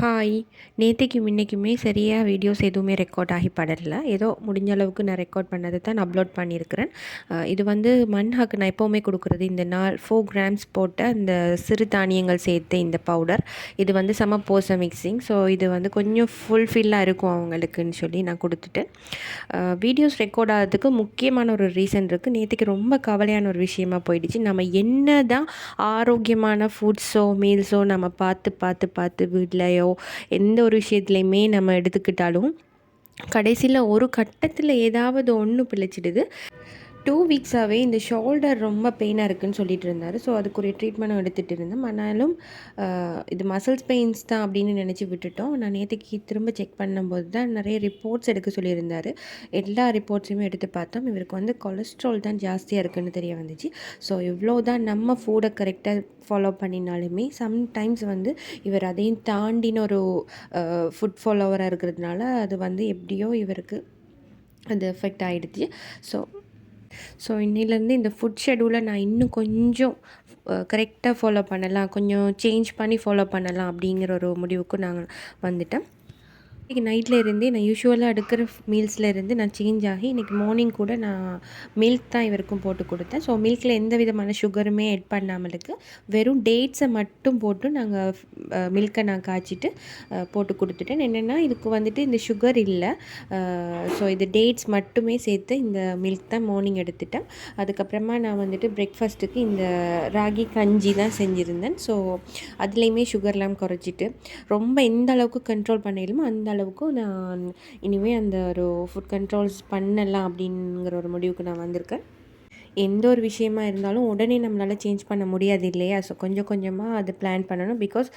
Hi. நேற்றுக்கும் இன்றைக்குமே சரியாக videos எதுவுமே ரெக்கார்ட் ஆகி படல. ஏதோ முடிஞ்ச அளவுக்கு நான் ரெக்கார்ட் பண்ணதை தான் நான் அப்லோட் பண்ணியிருக்கிறேன் இது வந்து மண்ஹாக்கு நான் எப்போவுமே கொடுக்குறது இந்த நாள் ஃபோர் கிராம்ஸ் போட்ட இந்த சிறு தானியங்கள் சேர்த்து இந்த பவுடர் இது வந்து செம போச மிக்சிங் ஸோ இது வந்து கொஞ்சம் ஃபுல்ஃபில்லாக இருக்கும் அவங்களுக்குன்னு சொல்லி நான் கொடுத்துட்டேன். வீடியோஸ் ரெக்கார்ட் ஆகிறதுக்கு முக்கியமான ஒரு ரீசன் இருக்குது நேற்றுக்கு ரொம்ப கவலையான ஒரு விஷயமா போயிடுச்சு. நம்ம என்ன தான் ஆரோக்கியமான ஃபுட்ஸோ மீல்ஸோ நம்ம பார்த்து பார்த்து பார்த்து வீட்டில் எந்த ஒரு விஷயத்துலையுமே நம்ம எடுத்துக்கிட்டாலும் கடைசியில் ஒரு கட்டத்தில் ஏதாவது ஒன்று பிழைச்சிடுது. டூ வீக்ஸாகவே இந்த ஷோல்டர் ரொம்ப பெயினாக இருக்குதுன்னு சொல்லிட்டு இருந்தார். ஸோ அதுக்குரிய ட்ரீட்மெண்ட்டும் எடுத்துகிட்டு இருந்தேன் ஆனாலும் இது மசில்ஸ் பெயின்ஸ் தான் அப்படின்னு நினச்சி விட்டுட்டோம். நான் நேற்றுக்கு திரும்ப செக் பண்ணும்போது தான் நிறைய ரிப்போர்ட்ஸ் எடுக்க சொல்லியிருந்தார். எல்லா ரிப்போர்ட்ஸுமே எடுத்து பார்த்தோம். இவருக்கு வந்து கொலஸ்ட்ரால் தான் ஜாஸ்தியாக இருக்குதுன்னு தெரிய வந்துச்சு. ஸோ இவ்வளோ தான் நம்ம ஃபுடை கரெக்டாக ஃபாலோ பண்ணினாலுமே சம்டைம்ஸ் வந்து இவர் அதையும் தாண்டின ஒரு ஃபுட் ஃபாலோவராக இருக்கிறதுனால அது வந்து எப்படியோ இவருக்கு அது எஃபெக்ட் ஆகிடுச்சு ஸோ ஸோ இன்னிலேருந்து இந்த ஃபுட் ஷெடியூலை நான் இன்னும் கொஞ்சம் கரெக்டாக ஃபாலோ பண்ணலாம். கொஞ்சம் சேஞ்ச் பண்ணி ஃபாலோ பண்ணலாம் அப்படிங்கிற ஒரு முடிவுக்கு நான் வந்துட்டேன். இன்றைக்கி நைட்டில் இருந்தே நான் யூஸ்வலாக எடுக்கிற மீல்ஸில் இருந்து நான் சேஞ்ச் ஆகி இன்றைக்கி மார்னிங் கூட நான் மில்க் தான் இவருக்கும் போட்டு கொடுத்தேன். ஸோ மில்கில் எந்த விதமான சுகருமே எட் பண்ணாமலுக்கு வெறும் டேட்ஸை மட்டும் போட்டு நாங்கள் மில்கை நான் காய்ச்சிட்டு போட்டு கொடுத்துட்டேன். என்னென்னா இதுக்கு வந்துட்டு இந்த சுகர் இல்லை. ஸோ இது டேட்ஸ் மட்டுமே சேர்த்து இந்த மில்க் தான் மார்னிங் எடுத்துட்டேன். அதுக்கப்புறமா நான் வந்துட்டு பிரேக்ஃபாஸ்ட்டுக்கு இந்த ராகி கஞ்சி தான் செஞ்சுருந்தேன். ஸோ அதுலேயுமே சுகர்லாம் குறைச்சிட்டு ரொம்ப எந்த அளவுக்கு கண்ட்ரோல் பண்ணிடலுமோ அந்த அளவுக்கு நான் இனிமேல் அந்த ஒரு ஃபுட் கண்ட்ரோல்ஸ் பண்ணலாம் அப்படிங்கிற ஒரு முடிவுக்கு நான் வந்திருக்கேன். எந்த ஒரு விஷயமா இருந்தாலும் உடனே நம்மளால் சேஞ்ச் பண்ண முடியாது இல்லையா? ஸோ கொஞ்சம் கொஞ்சமாக அது பிளான் பண்ணணும். பிகாஸ்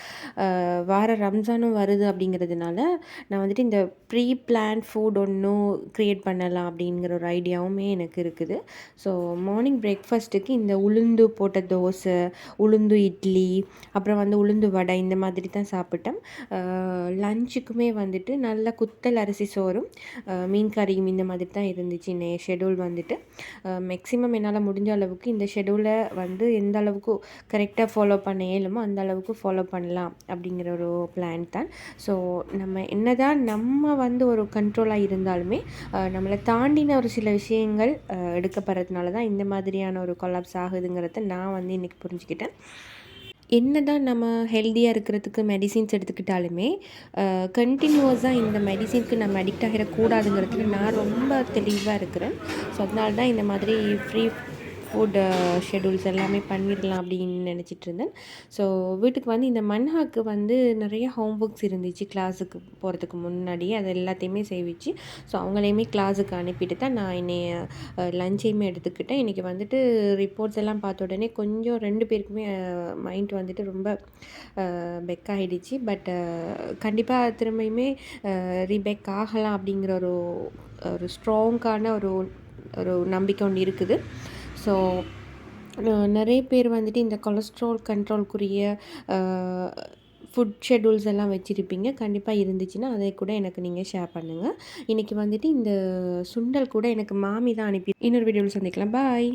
வார ரம்ஜானும் வருது அப்படிங்கிறதுனால நான் வந்துட்டு இந்த ப்ரீ பிளான் ஃபுட் ஒன்றும் க்ரியேட் பண்ணலாம் அப்படிங்கிற ஒரு ஐடியாவுமே எனக்கு இருக்குது. ஸோ மார்னிங் பிரேக்ஃபாஸ்ட்டுக்கு இந்த உளுந்து போட்ட தோசை உளுந்து இட்லி அப்புறம் வந்து உளுந்து வடை இந்த மாதிரி தான் சாப்பிட்டேன். லஞ்சுக்குமே வந்துட்டு நல்ல குத்தல் அரிசி சோறும் மீன் கறியும் இந்த மாதிரி தான் இருந்துச்சு. நே ஷெடியூல் வந்துட்டு. மேக்ஸிமம் என்னால் என்னால் முடிஞ்ச அளவுக்கு இந்த ஷெடியூலை வந்து எந்த அளவுக்கு கரெக்டாக ஃபாலோ பண்ண இயலுமோ அந்த அளவுக்கு ஃபாலோ பண்ணலாம் அப்படிங்கிற ஒரு பிளான் தான். ஸோ நம்ம என்ன தான் நம்ம வந்து ஒரு கண்ட்ரோலாக இருந்தாலுமே நம்மளை தாண்டின ஒரு சில விஷயங்கள் எடுக்கப்படுறதுனால தான் இந்த மாதிரியான ஒரு கொலாப்ஸ் ஆகுதுங்கிறத நான் வந்து இன்றைக்கி புரிஞ்சுக்கிட்டேன். என்ன தான் நம்ம ஹெல்த்தியாக இருக்கிறதுக்கு மெடிசின்ஸ் எடுத்துக்கிட்டாலுமே கண்டினியூவஸாக இந்த மெடிசின்க்கு நம்ம அடிக்ட் ஆகிடக்கூடாதுங்கிறதுல நான் ரொம்ப தெளிவாக இருக்கிறேன். ஸோ அதனால தான் இந்த மாதிரி ஃப்ரீ ஃபுட் ஷெடியூல்ஸ் uh, எல்லாமே பண்ணிடலாம் அப்படின்னு நினச்சிட்டு இருந்தேன். ஸோ வீட்டுக்கு வந்து இந்த மன்ஹாக்கு வந்து நிறைய ஹோம் ஒர்க்ஸ் இருந்துச்சு கிளாஸுக்கு போகிறதுக்கு முன்னாடியே அது எல்லாத்தையுமே செய்விச்சு. ஸோ அவங்களையுமே கிளாஸுக்கு அனுப்பிட்டு தான் நான் என்னைய லஞ்சையுமே எடுத்துக்கிட்டேன். இன்றைக்கி வந்துட்டு ரிப்போர்ட்ஸ் எல்லாம் பார்த்த உடனே கொஞ்சம் ரெண்டு பேருக்குமே மைண்ட் வந்துட்டு ரொம்ப பெக்காயிடுச்சு பட் கண்டிப்பாக திரும்பியுமே ரீபேக் ஆகலாம் அப்படிங்கிற ஒரு ஒரு ஸ்ட்ராங்கான ஒரு ஒரு நம்பிக்கை ஒன்று இருக்குது. ஸோ நிறைய பேர் வந்துட்டு இந்த கொலஸ்ட்ரால் கண்ட்ரோல்க்குரிய ஃபுட் ஷெட்யூல்ஸ் எல்லாம் வச்சுருப்பீங்க. கண்டிப்பாக இருந்துச்சுன்னா அதை கூட எனக்கு நீங்கள் ஷேர் பண்ணுங்கள் இன்றைக்கி வந்துட்டு இந்த சுண்டல் கூட எனக்கு மாமி தான் அனுப்பி இன்னொரு வீடியோவில் சந்திக்கலாம். பாய்